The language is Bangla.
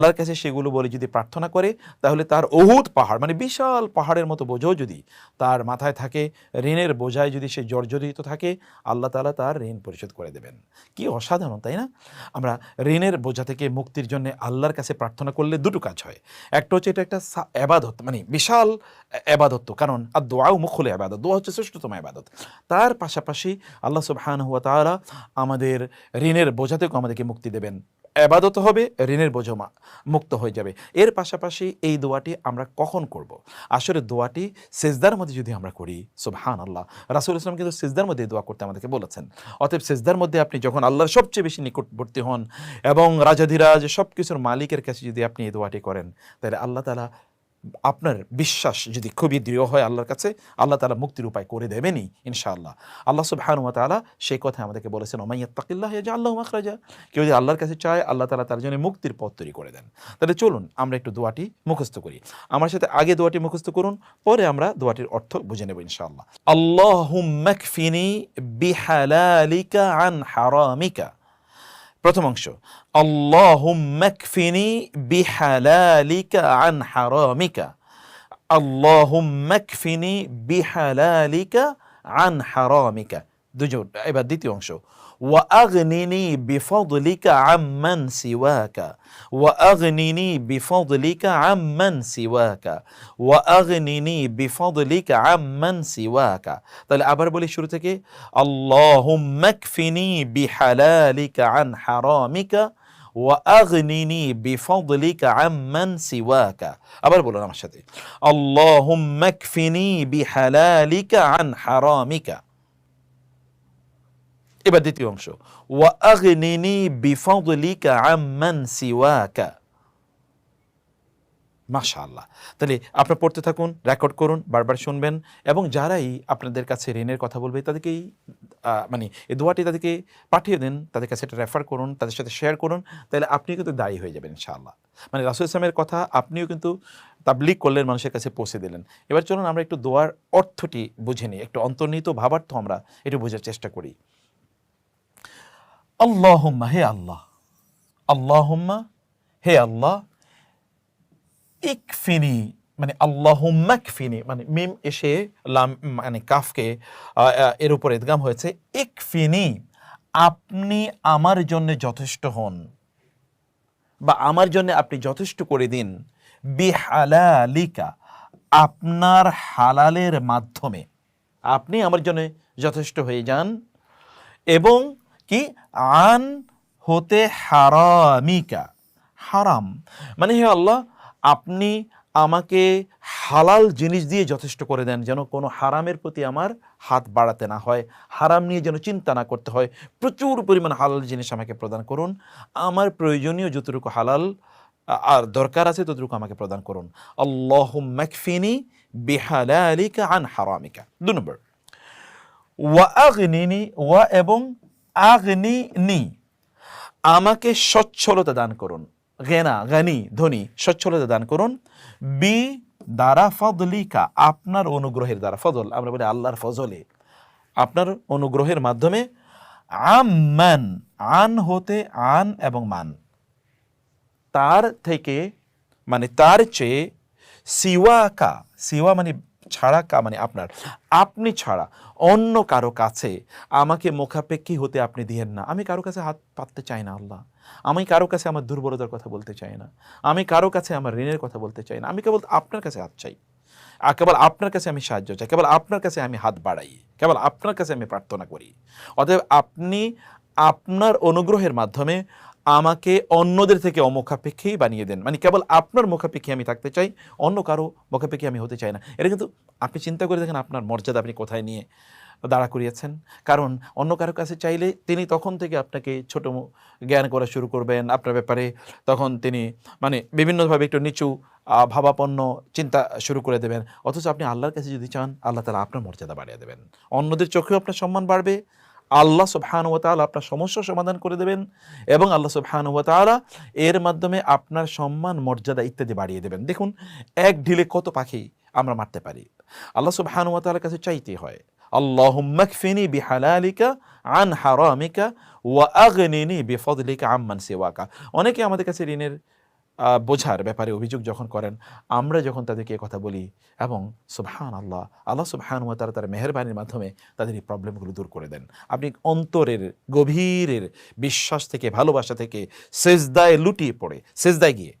আল্লাহর কাছে সেগুলো বলে যদি প্রার্থনা করে, তাহলে তার অহুত পাহাড় মানে বিশাল পাহাড়ের মতো বোঝাও যদি তার মাথায় থাকে, ঋণের বোঝায় যদি সে জর্জরিত থাকে, আল্লাহ তালা তার ঋণ পরিশোধ করে দেবেন। কি অসাধারণ, তাই না? আমরা ঋণের বোঝা থেকে মুক্তির জন্য আল্লাহর কাছে প্রার্থনা করলে দুটো কাজ হয়। একটা হচ্ছে এটা একটা এবাদত মানে বিশাল এবাদত কারণ আর দোয়াও মুখলে এবাদত দোয়া হচ্ছে শ্রেষ্ঠতম এবাদত তার পাশাপাশি আল্লাহ সুবহানাহু ওয়া তারা আমাদের ঋণের বোঝা থেকেও আমাদেরকে মুক্তি দেবেন। এবাদত হবে, ঋণের বোঝা মা- মুক্ত হয়ে যাবে। এর পাশাপাশি এই দোয়াটি আমরা কখন করব? আসলে দোয়াটি সেজদার মধ্যে যদি আমরা করি সুবহান আল্লাহ রাসুল ইসলাম কিন্তু সেজদার মধ্যে দোয়া করতে আমাদেরকে বলেছেন। অতএব সেজদার মধ্যে আপনি যখন আল্লাহর সবচেয়ে বেশি নিকটবর্তী হন এবং রাজাধিরাজ সব কিছুর মালিকের কাছে যদি আপনি এই দোয়াটি করেন, তাহলে আল্লাহ তালা আপনার বিশ্বাস যদি খুবই দৃঢ় হয় আল্লাহর কাছে, আল্লাহ তালা মুক্তির উপায় করে দেবেনই, ইনশাআল্লাহ। আল্লাহ সব সুবহানুয়া তালা সেই কথা আমাদেরকে বলেছেন ওমাইয়াত্তাকিল্লাহ যে আল্লাহ মাখরাজা কেউ যদি আল্লাহর কাছে চায়, আল্লাহ তালা তার জন্য মুক্তির পথ তৈরি করে দেন। তাহলে চলুন, আমরা একটু দোয়াটি মুখস্থ করি। আমার সাথে আগে দোয়াটি মুখস্থ করুন, পরে আমরা দোয়াটির অর্থ বুঝে নেব, ইনশাআল্লাহ। আল্লাহুম্মাকফিনি বিহালালিকা আন হারামিকা। প্রথম অংশ আল্লাহুম্মাকফিনি বিহালালিকা আন হারামিকা। আল্লাহুম্মাকফিনি বিহালালিকা আন হারামিকা। দুজন এবার দ্বিতীয় অংশ وأغنني بفضلك عمن سواك وأغنني بفضلك عمن سواك وأغنني بفضلك عمن سواك তাহলে আবার বলি শুরু থেকে اللهم اكفني بحلالك عن حرامك وأغنني بفضلك عمن سواك আবার বলুন আমার সাথে اللهم اكفني بحلالك عن حرامك এবার দ্বিতীয় অংশ। সিওয়াকা। মাশাআল্লাহ। তাহলে আপনারা পড়তে থাকুন, রেকর্ড করুন, বারবার শুনবেন এবং যারাই আপনাদের কাছে ঋণের কথা বলবে, তাদেরকেই মানে এই দোয়াটি তাদেরকে পাঠিয়ে দেন, তাদের কাছে এটা রেফার করুন, তাদের সাথে শেয়ার করুন, তাহলে আপনিও কিন্তু দায়ী হয়ে যাবেন ইনশাআল্লাহ। মানে রাসুল ইসলামের কথা আপনিও কিন্তু তাবলিক করলেন, মানুষের কাছে পৌঁছে দিলেন। এবার চলুন আমরা একটু দোয়ার অর্থটি বুঝে নিই, একটু অন্তর্নিহিত ভাবার্থ আমরা একটু বোঝার চেষ্টা করি। আল্লাহুম্মা হে আল্লাহ আল্লাহুম্মা হে আল্লাহ ইকফিনি মানে আল্লাহুম্মা কফিনি মানে মিম এসে লাম মানে কাফকে এর উপর ইদগাম হয়েছে, ইকফিনি, আপনি আমার জন্য যথেষ্ট হন বা আমার জন্য আপনি যথেষ্ট করে দিন। বিহালালিকা, আপনার হালালের মাধ্যমে আপনি আমার জন্য যথেষ্ট হয়ে যান এবং কি? আন হতে হারামিকা। হারাম। মানে হে আল্লাহ, আপনি আমাকে হালাল জিনিস দিয়ে যথেষ্ট করে দেন যেন কোনো হারামের প্রতি আমার হাত বাড়াতে না হয়, হারাম নিয়ে যেন চিন্তা না করতে হয়। প্রচুর পরিমাণ হালাল জিনিস আমাকে প্রদান করুন। আমার প্রয়োজনীয় যতটুকু হালাল আর দরকার আছে ততটুকু আমাকে প্রদান করুন। আল্লাহ ম্যাকফিনি বিহালালিকা আন হারামিকা। দু নম্বর। ওয়া আগনিনি, ওয়া এবং আগনি নি। আমাকে সচ্ছলতা দান করুন। গেনা গানি ধনী, সচ্ছলতা দান করুন। বি, দ্বারা ফদলিকা, আপনার অনুগ্রহের দ্বারা। ফজল আমরা বলি আল্লাহর ফজলে। আপনার অনুগ্রহের মাধ্যমে আম্মান, আন হতে আন এবং মান। তার থেকে মানে তার চেয়ে সিওয়াকা, সিওয়া মানে ছাড়া মানে আপনার, আপনি ছাড়া অন্য কারও কাছে আমাকে মুখাপেক্ষী হতে আপনি দিয়েন না। আমি কারও কাছে হাত পাততে চাই না, আল্লাহ। আমি কারও কাছে আমার দুর্বলতার কথা বলতে চাই না। আমি কারও কাছে আমার ঋণের কথা বলতে চাই না। আমি কেবল আপনার কাছে হাত চাই। কেবল আপনার কাছে আমি সাহায্য চাই। কেবল আপনার কাছে আমি হাত বাড়াই। কেবল আপনার কাছে আমি প্রার্থনা করি। অতএব আপনি আপনার অনুগ্রহের মাধ্যমে আমাকে অন্যদের থেকে অমুখাপেক্ষেই বানিয়ে দেন। মানে কেবল আপনার মুখাপেক্ষী আমি থাকতে চাই, অন্য কারও মুখাপেক্ষী আমি হতে চাই না। এটা কিন্তু আপনি চিন্তা করে দেখেন আপনার মর্যাদা আপনি কোথায় নিয়ে দাঁড়া করিয়েছেন। কারণ অন্য কারও কাছে চাইলে তিনি তখন থেকে আপনাকে ছোট জ্ঞান করা শুরু করবেন আপনার ব্যাপারে। তখন তিনি মানে বিভিন্নভাবে একটু নিচু ভাবাপন্ন চিন্তা শুরু করে দেবেন। অথচ আপনি আল্লাহর কাছে যদি চান, আল্লাহ তালা আপনার মর্যাদা বাড়িয়ে দেবেন। অন্যদের চোখেও আপনার সম্মান বাড়বে। আল্লাহ সুবহান ওয়া তাআলা আপনার সমস্যার সমাধান করে দেবেন এবং আল্লাহ তাআলা এর মাধ্যমে আপনার সম্মান, মর্যাদা ইত্যাদি বাড়িয়ে দেবেন। দেখুন, এক ঢিলে কত পাখি আমরা মারতে পারি। আল্লাহ সুবহান ওয়া তাআলার কাছে চাইতে হয়, আল্লাহুম্মা কফিনি বিহালালিকা আন হারামিকা ওয়া আগনিনি বিফদলিকা আম্মান সিওয়াকা। অনেকে আমাদের কাছে ঋণের বোঝার ব্যাপারে অভিযোগ যখন করেন, আমরা যখন তাদেরকে কথা বলি এবং সুবহান আল্লাহ আল্লাহ সুবহান তারা তার মেহরবানির মাধ্যমে তাদের এই প্রবলেমগুলো দূর করে দেন। আপনি অন্তরের গভীরের বিশ্বাস থেকে, ভালোবাসা থেকে সেজদায় লুটিয়ে পড়ে, সেজদায় গিয়ে।